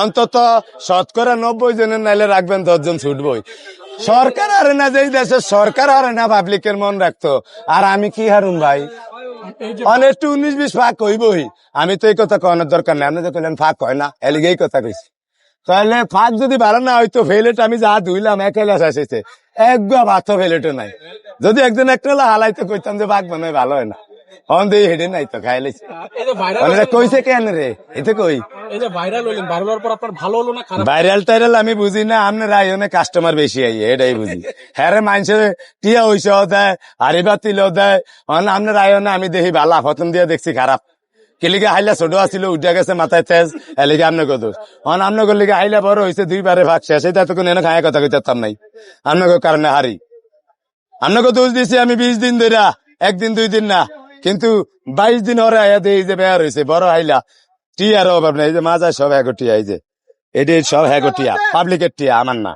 অন্তত শতকরা নব্বই জনের নাইলে রাখবেন দশজন ছুটবই। সরকার হারে না যেই দেশে সরকার হারে না পাবলিকের মন রাখতো। আর আমি কি হারুম ভাই? অনেক একটু উনিশ বিশ ফাঁক কইবই আমি তো এই কথা কনের দরকার নেই। আপনি তো কইলেন ফাঁক হয় না। এলিগে এই কথা কইছি। তাহলে ফাঁক যদি ভালো না হয়তো ফেলেট আমি যা ধুইলাম একেলা শেষেছে একগা ভাত ফেলেটও নাই। যদি একজন একটা হলে হালাইতে কইতাম যে ভাগ বানাই ভালো হয় না। হন দিয়ে হেডে নাই তো খাই লাইছে। এই যে ভাইরাল অনেকে কইছে কেন রে? এতে কই? এই যে আপনার আমি বুঝি না আপনার আইনে কাস্টমার বেশি আই এটাই বুঝি। হ্যাঁ মানুষের, টিয়া হইসেও দেয় হাড়ি বাতিলেও দেয় আপনার আইনে আমি দেখি ভালো প্রথম দিয়ে দেখছি খারাপ। কেলিকে হাইলা ছোট আছিল উঠে গেছে মাথায় তেজ এলিকে আপনি কত অন আপনার লিগে হাইলা বড় হয়েছে দুইবারে ভাগ শেষ, এটা তো কোনো এনে খায় কথা কইতাম নাই। আপনার কারণে হারি। আপনাকে দোষ দিছি আমি বিশ দিন ধরে একদিন দুই দিন না, কিন্তু বাইশ দিন হরে দিয়ে এই যে বেয়ার হয়েছে বড় হাইলা। টিয়ার অভাব নেই এই যে মাজা সব টিয়া এই যে। এটি সব টিয়া পাবলিকের টিয়া আমার না।